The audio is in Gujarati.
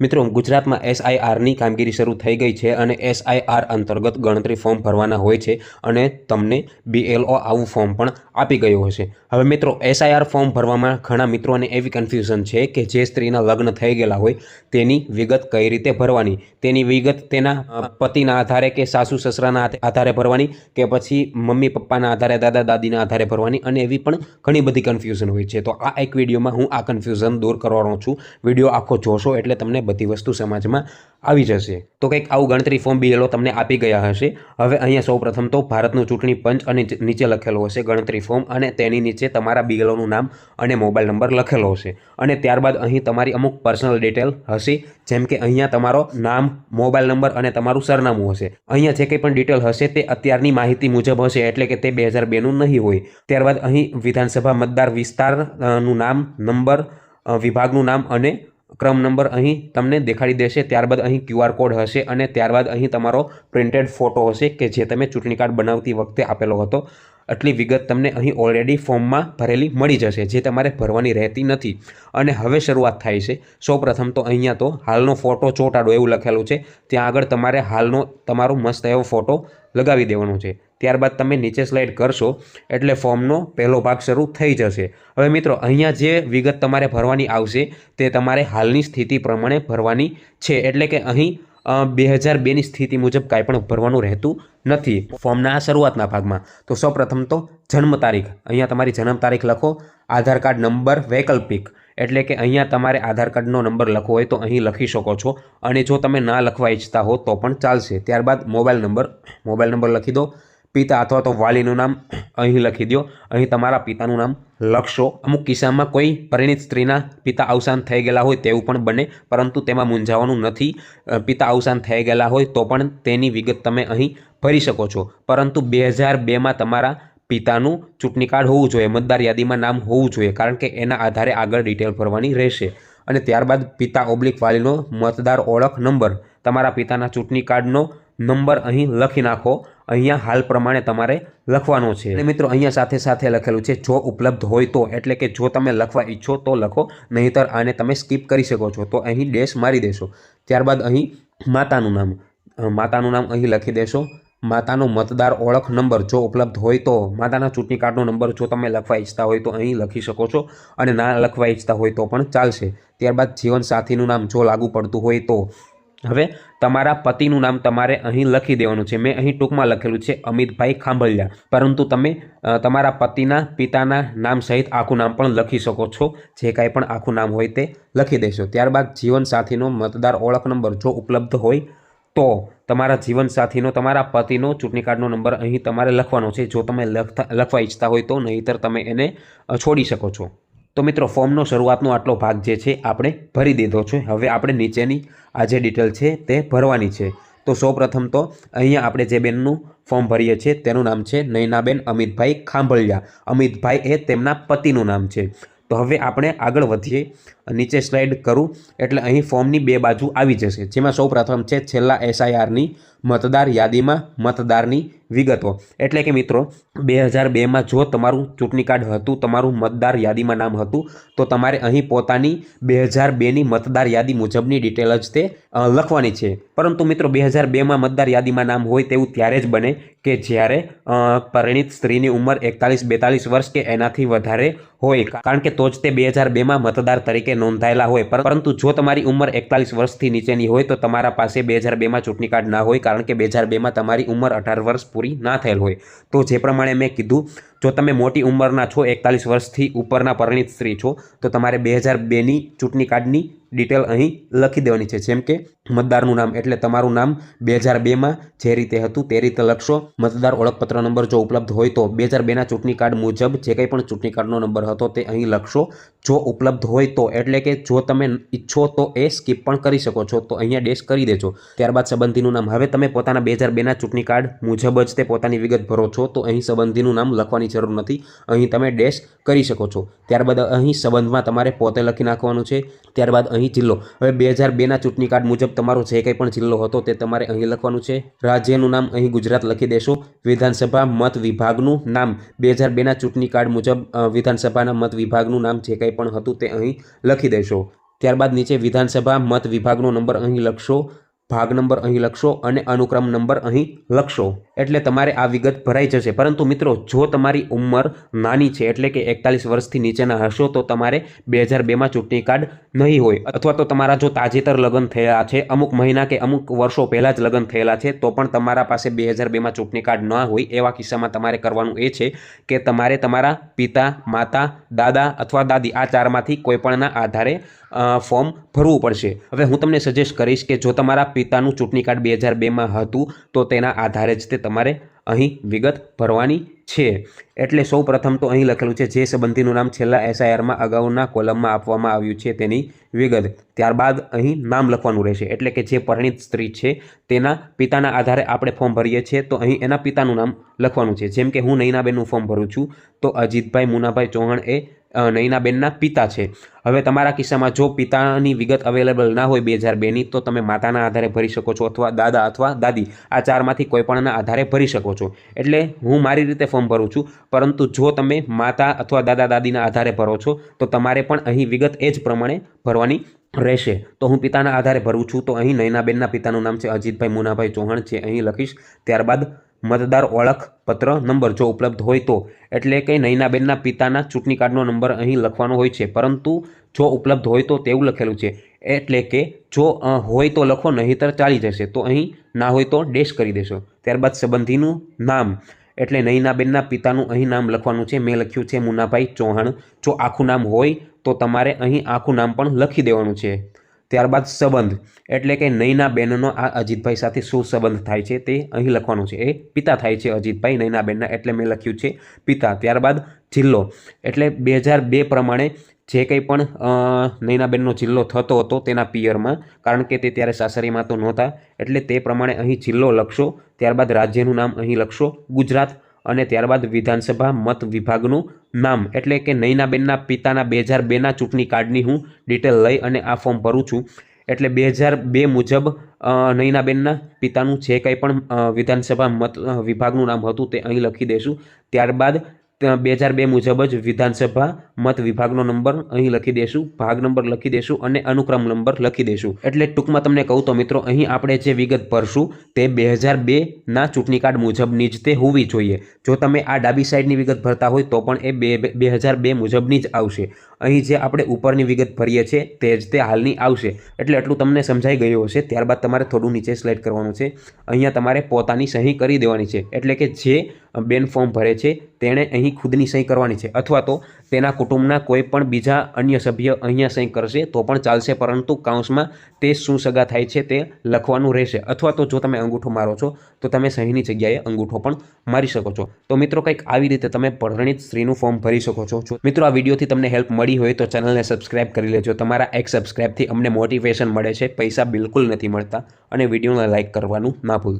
મિત્રો, ગુજરાતમાં એસઆઈઆરની કામગીરી શરૂ થઈ ગઈ છે અને એસઆઈઆર અંતર્ગત ગણતરી ફોર્મ ભરવાના હોય છે અને તમને બીએલઓ આવું ફોર્મ પણ આપી ગયું હશે. હવે મિત્રો એસઆઈઆર ફોર્મ ભરવામાં ઘણા મિત્રોને એવી કન્ફ્યુઝન છે કે જે સ્ત્રીના લગ્ન થઈ ગયેલા હોય તેની વિગત કઈ રીતે ભરવાની? તેની વિગત તેના પતિના આધારે કે સાસુ સસરાના આધારે ભરવાની કે પછી મમ્મી પપ્પાના આધારે, દાદા દાદીના આધારે ભરવાની અને એવી પણ ઘણી બધી કન્ફ્યુઝન હોય છે. તો આ એક વિડીયોમાં હું આ કન્ફ્યુઝન દૂર કરવાનો છું. વીડિયો આખો જોશો એટલે તમને બધી વસ્તુ સમાજમાં આવી જશે. તો કંઈક આવું ગણતરી ફોર્મ બીએલઓ તમને આપી ગયા હશે. હવે અહીંયા સૌપ્રથમ તો ભારતનું ચૂંટણી પંચ અને નીચે લખેલો હશે ગણતરી ફોર્મ અને તેની નીચે તમારા બીએલઓનું નામ અને મોબાઈલ નંબર લખેલો હશે. અને ત્યારબાદ અહીં તમારી અમુક પર્સનલ ડિટેલ હશે. જેમ કે અહીંયા તમારો નામ મોબાઈલ નંબર અને તમારું સરનામું હશે. અહીંયા જે કંઈ પણ ડિટેલ હશે તે અત્યારની માહિતી મુજબ હશે, એટલે કે તે બે હજાર બેનું નહીં હોય. ત્યારબાદ અહીં વિધાનસભા મતદાર વિસ્તારનું નામ નંબર વિભાગનું નામ અને ક્રમ નંબર અહીં તમને દેખાડી દેશે. ત્યારબાદ અહીં ક્યુઆર કોડ હશે અને ત્યારબાદ અહીં તમારો પ્રિન્ટેડ ફોટો હશે કે જે તમે ચૂંટણી કાર્ડ બનાવતી વખતે આપેલો હતો. આટલી વિગત તમને અહીં ઓલરેડી ફોર્મમાં ભરેલી મળી જશે, જે તમારે ભરવાની રહેતી નથી. અને હવે શરૂઆત થાય છે. સૌપ્રથમ તો અહીંયા તો હાલનો ફોટો ચોંટાડો એવું લખેલું છે. ત્યાં આગળ તમારે હાલનો, તમારો મસ્ત એવો ફોટો લગાવી દેવાનો છે. ત્યારબાદ તમે નીચે સ્લાઇડ કરશો, એટલે ફોર્મનો પહેલો ભાગ શરૂ થઈ જશે. હવે મિત્રો, અહીંયા જે વિગત તમારે ભરવાની આવશે, તે તમારે હાલની સ્થિતિ પ્રમાણે ભરવાની છે. એટલે કે અહીં બે હજાર બેની સ્થિતિ મુજબ કાંઈ પણ ભરવાનું રહેતું નથી. ફોર્મના આ શરૂઆતના ભાગમાં. તો સૌપ્રથમ તો જન્મ તારીખ. અહીંયા તમારી જન્મ તારીખ લખો. આધાર કાર્ડ નંબર વૈકલ્પિક. એટલે કે અહીંયા તમારે આધાર કાર્ડનો નંબર લખવો હોય તો અહીં લખી શકો છો. અને જો તમે ના લખવા ઈચ્છતા હો તો પણ ચાલશે. ત્યારબાદ મોબાઈલ નંબર. મોબાઈલ નંબર લખી દો. પિતા અથવા તો વાલીનું નામ અહીં લખી દો અહીં તમારા પિતાનું નામ લખશો. અમુક કિસ્સામાં કોઈ પરિણિત સ્ત્રીના પિતા અવસાન થઈ ગયેલા હોય તેવું પણ બને, પરંતુ તેમાં મૂંઝાવાનું નથી. પિતા અવસાન થઈ ગયેલા હોય તો પણ તેની વિગત તમે અહીં ભરી શકો છો. પરંતુ બે હજાર બેમાં તમારા પિતાનું ચૂંટણી કાર્ડ હોવું જોઈએ, મતદાર યાદીમાં નામ હોવું જોઈએ, કારણ કે એના આધારે આગળ ડિટેલ ભરવાની રહેશે. અને ત્યારબાદ પિતા ઓબ્લિક વાલીનો મતદાર ઓળખ નંબર. તમારા પિતાના ચૂંટણી કાર્ડનો નંબર અહીં લખી નાખો. અહીંયા હાલ પ્રમાણે તમારે લખવાનો છે. અને મિત્રો, અહીંયા સાથે સાથે લખેલું છે, જો ઉપલબ્ધ હોય તો. એટલે કે જો તમે લખવા ઈચ્છો તો લખો, નહીંતર આને તમે સ્કીપ કરી શકો છો. તો અહીં ડેશ મારી દેશો. ત્યારબાદ અહીં માતાનું નામ. માતાનું નામ અહીં લખી દેશો. માતાનો મતદાર ઓળખ નંબર જો ઉપલબ્ધ હોય તો. માતાના ચૂંટણી કાર્ડનો નંબર જો તમે લખવા ઈચ્છતા હોય તો અહીં લખી શકો છો. અને ના લખવા ઈચ્છતા હોય તો પણ ચાલશે. ત્યારબાદ જીવનસાથીનું નામ જો લાગુ પડતું હોય તો. હવે તમારા પતિનું નામ તમારે અહીં લખી દેવાનું છે. મેં અહીં ટૂંકમાં લખેલું છે અમિતભાઈ ખાંભલિયા. પરંતુ તમે તમારા પતિના પિતાના નામ સહિત આખું નામ પણ લખી શકો છો. જે કાંઈ પણ આખું નામ હોય તે લખી દેશો. ત્યારબાદ જીવનસાથીનો મતદાર ઓળખ નંબર જો ઉપલબ્ધ હોય તો તમારા જીવનસાથીનો, તમારા પતિનો ચૂંટણી કાર્ડનો નંબર અહીં તમારે લખવાનો છે. જો તમે લખતા, લખવા ઈચ્છતા હોય તો નહીંતર તમે એને છોડી શકો છો. તો મિત્રો, ફોર્મનો શરૂઆતનો આટલો ભાગ જે છે, આપણે ભરી દીધો છે. હવે આપણે નીચેની આ જે ડિટેલ છે, તે ભરવાની છે. તો સૌપ્રથમ તો અહીંયા આપણે જે બેનનું ફોર્મ ભરીએ છીએ, તેનું નામ છે નૈનાબેન અમિતભાઈ ખાંભળિયા. અમિતભાઈ એ તેમના પતિનું નામ છે. તો હવે આપણે આગળ વધીએ. નીચે સ્લાઇડ કરું, એટલે અહીં ફોર્મની બે બાજુ આવી જશે. જેમાં સૌપ્રથમ છે, છેલ્લા એસઆઈઆરની મતદાર યાદીમાં મતદારની વિગતો. એટલે કે મિત્રો, બે હજાર બેમાં જો તમારું ચૂંટણી કાર્ડ હતું, તમારું મતદાર યાદીમાં નામ હતું, તો તમારે અહીં પોતાની બે હજાર બેની મતદાર યાદી મુજબની ડિટેલ જ તે લખવાની છે. પરંતુ મિત્રો, બે હજાર બેમાં મતદાર યાદીમાં નામ હોય તેવું ત્યારે જ બને કે જ્યારે પરિણીત સ્ત્રીની ઉંમર એકતાલીસ બેતાલીસ વર્ષ કે એનાથી વધારે હોય. કારણ કે તો જ તે બે હજાર બેમાં મતદાર તરીકે નોંધાયેલા હોય. પરંતુ જો તમારી ઉંમર એકતાલીસ વર્ષથી નીચેની હોય, તો તમારા પાસે બે હજાર બેમાં ચૂંટણી કાર્ડ ના હોય કારણ કે બે હજાર બેમાં તમારી ઉંમર અઢાર વર્ષ પૂરી ના થયેલ હોય. તો જે પ્રમાણે મેં કીધું જો તમે મોટી ઉંમરના છો, એકતાલીસ વર્ષથી ઉપરના પરિણીત સ્ત્રી છો, તો તમારે બે હજાર બેની ચૂંટણી કાર્ડની ડિટેલ અહીં લખી દેવાની છે. જેમ કે મતદારનું નામ, એટલે તમારું નામ બે હજાર બેમાં જે રીતે હતું તે રીતે લખશો. મતદાર ઓળખપત્ર નંબર જો ઉપલબ્ધ હોય તો બે હજાર બેના ચૂંટણી કાર્ડ મુજબ જે કંઈ પણ ચૂંટણી કાર્ડનો નંબર હતો તે અહીં લખશો. જો ઉપલબ્ધ હોય તો, એટલે કે જો તમે ઈચ્છો તો એ સ્કીપ પણ કરી શકો છો. તો અહીંયા ડેશ કરી દેજો. ત્યારબાદ સંબંધીનું નામ. હવે તમે પોતાના બે હજાર બેના ચૂંટણી કાર્ડ મુજબ જ તે પોતાની વિગત ભરો છો. તો અહીં સંબંધીનું નામ લખવાની જરૂર નથી. અહીં તમે ડેશ કરી શકો છો. ત્યારબાદ અહીં સંબંધમાં તમારે પોતે લખી નાખવાનું છે. ત્યારબાદ અહીં જિલ્લો. હવે બે હજાર બેના ચૂંટણી કાર્ડ મુજબ તમારો જે કંઈ પણ જિલ્લો હતો તે તમારે અહીં લખવાનું છે. રાજ્યનું નામ અહીં ગુજરાત લખી દેશો. વિધાનસભા મત વિભાગનું નામ. બે હજાર બેના ચૂંટણી કાર્ડ મુજબ વિધાનસભાના મત વિભાગનું નામ જે કંઈ પણ હતું તે અહીં લખી દેશો. ત્યારબાદ નીચે વિધાનસભા મત વિભાગનો નંબર અહીં લખશો. ભાગ નંબર અહીં લખશો અને અનુક્રમ નંબર અહીં લખશો. એટલે તમારે આ વિગત ભરાઈ જશે. પરંતુ મિત્રો, જો તમારી ઉંમર નાની છે, એટલે કે એકતાલીસ વર્ષથી નીચેના હશો, તો તમારે બે હજાર બેમાં ચૂંટણી કાર્ડ નહીં હોય. અથવા તો તમારા જો તાજેતર લગ્ન થયા છે, અમુક મહિના કે અમુક વર્ષો પહેલાં જ લગ્ન થયેલા છે, તો પણ તમારા પાસે બે હજાર બેમાં ચૂંટણી કાર્ડ ન હોય. એવા કિસ્સામાં તમારે કરવાનું એ છે કે તમારે તમારા પિતા, માતા, દાદા અથવા દાદી આ ચારમાંથી કોઈપણના આધારે ફોર્મ ભરવું પડશે. હવે હું તમને સજેસ્ટ કરીશ કે જો તમારા પિતાનું ચૂંટણી કાર્ડ બે હજાર બેમાં હતું, તો તેના આધારે જ તે તમારે અહીં વિગત ભરવાની છે. એટલે સૌ પ્રથમ તો અહીં લખેલું છે, જે સંબંધીનું નામ છેલ્લા એસઆઈઆરમાં અગાઉના કોલમમાં આપવામાં આવ્યું છે તેની વિગત. ત્યારબાદ અહીં નામ લખવાનું રહેશે, એટલે કે જે પરિણિત સ્ત્રી છે તેના પિતાના આધારે આપણે ફોર્મ ભરીએ છીએ, તો અહીં એના પિતાનું નામ લખવાનું છે. જેમ કે હું નૈનાબેનનું ફોર્મ ભરું છું, તો અજીતભાઈ મુનાભાઈ ચૌહાણ એ નૈનાબેનના પિતા છે. હવે તમારા કિસ્સામાં જો પિતાની વિગત અવેલેબલ ના હોય બે હજાર બેની, તો તમે માતાના આધારે ભરી શકો છો અથવા દાદા અથવા દાદી. આ ચારમાંથી કોઈપણના આધારે ભરી શકો છો. એટલે હું મારી રીતે ફોર્મ ભરું છું. પરંતુ જો તમે માતા અથવા દાદા દાદીના આધારે ભરો છો, તો તમારે પણ અહીં વિગત એ જ પ્રમાણે ભરવાની રહેશે. તો હું પિતાના આધારે ભરું છું. તો અહીં નૈનાબેનના પિતાનું નામ છે અજીતભાઈ મુનાભાઈ ચૌહાણ. છે અહીં લખીશ. ત્યારબાદ મતદાર ઓળખપત્ર નંબર જો ઉપલબ્ધ હોય તો. એટલે કે નૈનાબેનના પિતાના ચૂંટણી કાર્ડનો નંબર અહીં લખવાનો હોય છે. પરંતુ જો ઉપલબ્ધ હોય તો તેવું લખેલું છે. એટલે કે જો હોય તો લખો, નહીંતર ચાલી જશે. તો અહીં ના હોય તો ડેશ કરી દેશો. ત્યારબાદ સંબંધીનું નામ. એટલે નૈનાબેનના પિતાનું અહીં નામ લખવાનું છે. મેં લખ્યું છે મુનાભાઈ ચૌહાણ. જો આખું નામ હોય તો તમારે અહીં આખું નામ પણ લખી દેવાનું છે. ત્યારબાદ સંબંધ. એટલે કે નૈનાબેનનો આ અજીતભાઈ સાથે શું સંબંધ થાય છે તે અહીં લખવાનું છે. એ પિતા થાય છે અજીતભાઈ નૈનાબેનના એટલે મેં લખ્યું છે પિતા. ત્યારબાદ જિલ્લો. એટલે બે હજાર બે પ્રમાણે જે કંઈ પણ નૈનાબેનનો જિલ્લો થતો હતો તેના પિયરમાં, કારણ કે તે ત્યારે સાસરીમાં તો નહોતા. એટલે તે પ્રમાણે અહીં જિલ્લો લખશો. ત્યારબાદ રાજ્યનું નામ અહીં લખશો. ગુજરાત અને ત્યારબાદ વિધાનસભા મત વિભાગનું નામ. એટલે કે નૈનાબેનના પિતાના બે હજાર બેના ચૂંટણી કાર્ડની હું ડિટેલ લઈ અને આ ફોર્મ ભરું છું. એટલે બે હજાર બે મુજબ નૈનાબેનના પિતાનું જે કંઈ પણ વિધાનસભા મત વિભાગનું નામ હતું તે અહીં લખી દઈશું. ત્યારબાદ બે હજાર બે મુજબ જ વિધાનસભા મત વિભાગનો નંબર અહીં લખી દઈશું ભાગ નંબર લખી દઈશું અને અનુક્રમ નંબર લખી દઈશું એટલે ટૂંકમાં તમને કહું તો મિત્રો, અહીં આપણે જે વિગત ભરશું તે બે હજાર બેના ચૂંટણી કાર્ડ મુજબની જ તે હોવી જોઈએ. જો તમે આ ડાબી સાઈડની વિગત ભરતા હોય તો પણ એ બે બે હજાર બે મુજબની જ આવશે. અહીં જે આપણે ઉપરની વિગત ભરીએ છીએ તે જ તે હાલની આવશે. એટલે એટલું તમને સમજાઈ ગયું હશે. ત્યારબાદ તમારે થોડું નીચે સ્લાઇડ કરવાનું છે. અહીંયા તમારે પોતાની સહી કરી દેવાની છે. એટલે કે જે બેન ફોર્મ ભરે છે, તેણે અહીં ખુદની સહી કરવાની છે. અથવા તો તેના કુટુંબના કોઈ પણ બીજા અન્ય સભ્ય અહીંયા સહી કરશે તો પણ ચાલશે, પરંતુ કાઉન્સમાં તે શું સગા થાય છે તે લખવાનું રહેશે. અથવા તો જો તમે અંગૂઠો મારો છો, તો તમે સહીની જગ્યાએ અંગૂઠો પણ મારી શકો છો. તો મિત્રો કંઈક આવી રીતે તમે પરણિત સ્ત્રીનું ફોર્મ ભરી શકો છો. મિત્રો આ વિડીયોથી તમને હેલ્પ મળી હોય તો ચેનલને સબસ્ક્રાઇબ કરી લેજો. તમારા એક સબસ્ક્રાઇબથી અમને મોટિવેશન મળે છે. પૈસા બિલકુલ નથી મળતા અને વિડીયોને લાઇક કરવાનું ના ભૂલતા.